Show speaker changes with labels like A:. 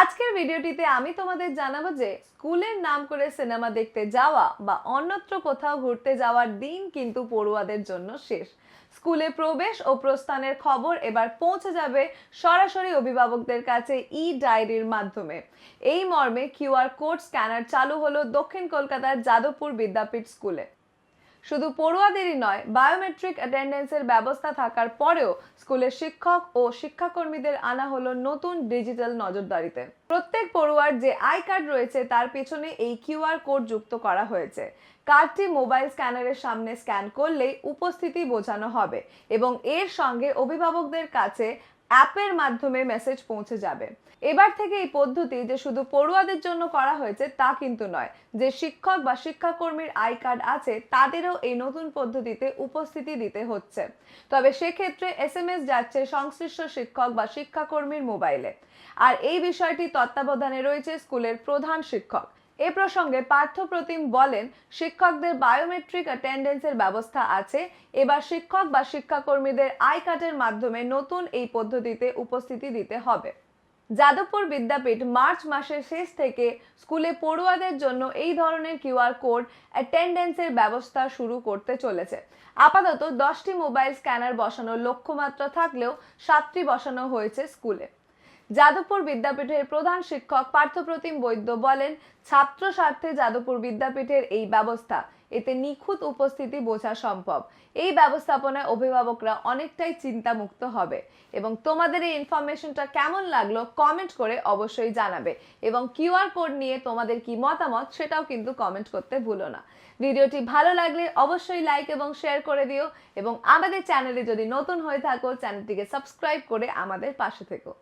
A: আজকের ভিডিওটিতে আমি তোমাদের জানাব যে স্কুলের নাম করে সিনেমা দেখতে যাওয়া বা অন্যত্র কোথাও ঘুরতে যাওয়ার দিন কিন্তু পড়ুয়াদের জন্য শেষ। স্কুলে প্রবেশ ও প্রস্থানের খবর এবার পৌঁছে যাবে সরাসরি অভিভাবকদের কাছে ই ডায়েরির মাধ্যমে। এই মর্মে কিউআর কোড স্ক্যানার চালু হলো দক্ষিণ কলকাতার যাদবপুর বিদ্যাপীঠ স্কুলে। শুধু পড়ুয়াদেরই নয় বায়োমেট্রিক অ্যাটেন্ডেন্সের ব্যবস্থা থাকার পরেও স্কুলের শিক্ষক ও শিক্ষাকর্মীদের আনা হলো নতুন ডিজিটাল নজরদারিতে। প্রত্যেক পড়ুয়ার যে আই কার্ড রয়েছে, তার পেছনে এই কিউআর কোড যুক্ত করা হয়েছে। কার্ডটি মোবাইল স্ক্যানারের সামনে স্ক্যান করলেই উপস্থিতি বোঝানো হবে এবং এর সঙ্গে অভিভাবকদের কাছে অ্যাপের মাধ্যমে মেসেজ পৌঁছে যাবে। এবার থেকে এই পদ্ধতি যে শুধু পড়ুয়াদের জন্য করা হয়েছে, তা কিন্তু নয়। যে শিক্ষক বা শিক্ষাকর্মীর আই কার্ড আছে, তাদেরও এই নতুন পদ্ধতিতে উপস্থিতি দিতে হচ্ছে। তবে সেক্ষেত্রে এস এম এস যাচ্ছে সংশ্লিষ্ট শিক্ষক বা শিক্ষাকর্মীর মোবাইলে। আর এই বিষয়টি তত্ত্বাবধানে রয়েছে স্কুলের প্রধান শিক্ষক। এ প্রসঙ্গে পার্থ প্রতিম বলেন, শিক্ষকদের বায়োমেট্রিক অ্যাটেন্ডেন্সের ব্যবস্থা আছে। এবার শিক্ষক বা শিক্ষাকর্মীদের আই কার্ডের মাধ্যমে নতুন এই পদ্ধতিতে উপস্থিতি দিতে হবে। যাদবপুর বিদ্যাপীঠ মার্চ মাসের শেষ থেকে স্কুলে পড়ুয়াদের জন্য এই ধরনের কিউআর কোড অ্যাটেন্ডেন্সের ব্যবস্থা শুরু করতে চলেছে। আপাতত দশটি মোবাইল স্ক্যানার বসানোর লক্ষ্যমাত্রা থাকলেও সাতটি বসানো হয়েছে স্কুলে। যাদবপুর বিদ্যাপীঠের প্রধান শিক্ষক পার্থপ্রতিম বৈদ্য বলেন, ছাত্র স্বার্থে যাদবপুর বিদ্যাপীঠের এই ব্যবস্থা, এতে নিখুঁত উপস্থিতি বোঝা সম্ভব। এই ব্যবস্থাপনায় অভিভাবকরা অনেকটাই চিন্তামুক্ত হবে। এবং তোমাদের এই ইনফরমেশনটা কেমন লাগল কমেন্ট করে অবশ্যই জানাবে। এবং কিউআর কোড নিয়ে তোমাদের কি মতামত সেটাও কিন্তু কমেন্ট করতে ভুলো না। ভিডিওটি ভালো লাগলে অবশ্যই লাইক এবং শেয়ার করে দিও। এবং আমাদের চ্যানেলে যদি নতুন হয়ে থাকো চ্যানেলটিকে সাবস্ক্রাইব করে আমাদের পাশে থেকো।